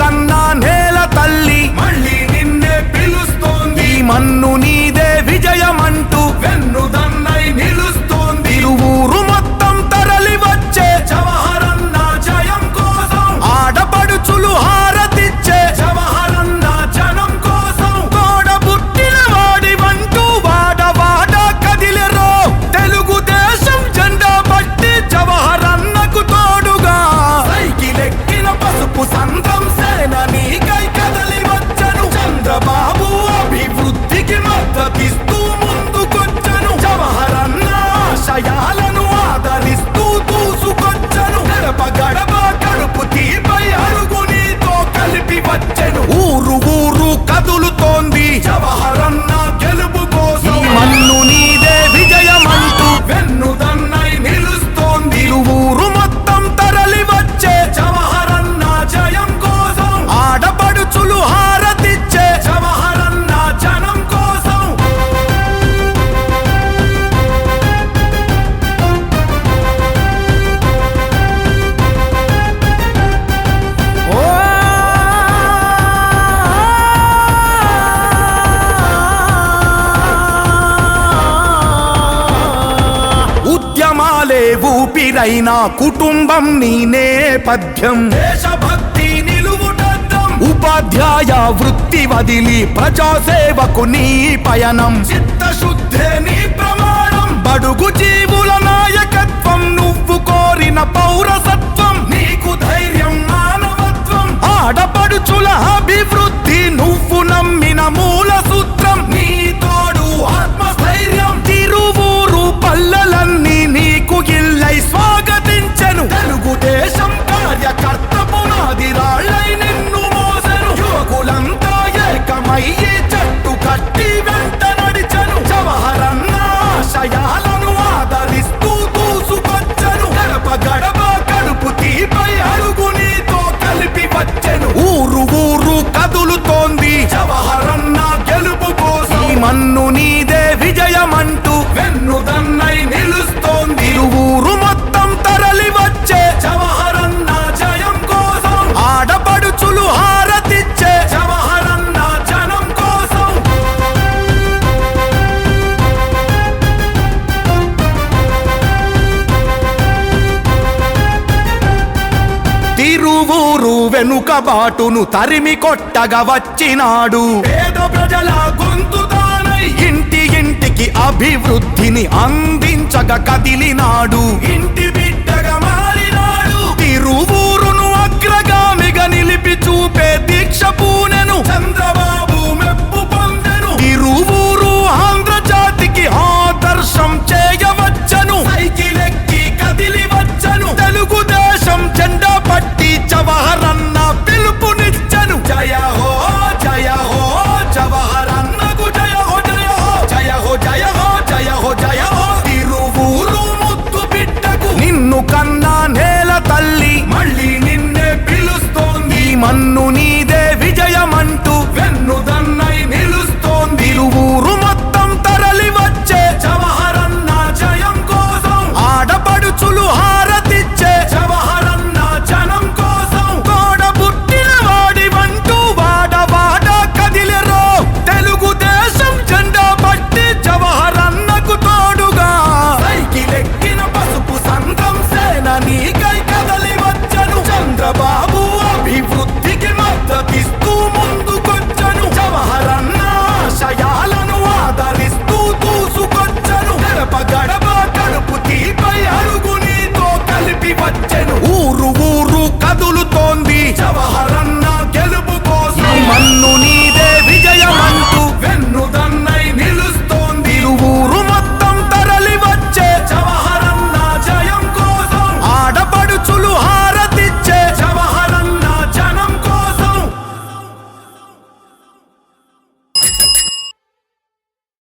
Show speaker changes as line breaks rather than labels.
buscando చాలే ఊపిరైన కుటుంబం నీనే పద్యం. దేశభక్తి నిలువుటద్దం. ఉపాధ్యాయ వృత్తి వదిలి ప్రజాసేవకు నీ పయనం. చిత్తశుద్ధే నీ ప్రమాణం. బడుగు జీవుల నాయకత్వం నువ్వు కోరిన పౌరసత్వం. నీకు ధైర్యం మానవత్వం. ఆడపడుచుల అభివృద్ధి నువ్వు నమ్మిన మూల సూత్రం. నీ తోడు ఆత్మ మన్ను నీదే విజయమంటూ వెన్ను దన్నై నిలుస్తోంది. ఊరు మొత్తం తరలి వచ్చే జవహరన్న జయం కోసం ఆడపడుచులు హారతిచ్చే జవహరన్న జనం కోసం. తిరువూరు వెనుక బాటును తరిమి కొట్టగా వచ్చినాడు. ఇంటికి అభివృద్ధిని అందించగా కదిలినాడు. ఇంటి కన్నా నేల తల్లి. మళ్ళీ నిన్నే పిలుస్తోంది. మన్ను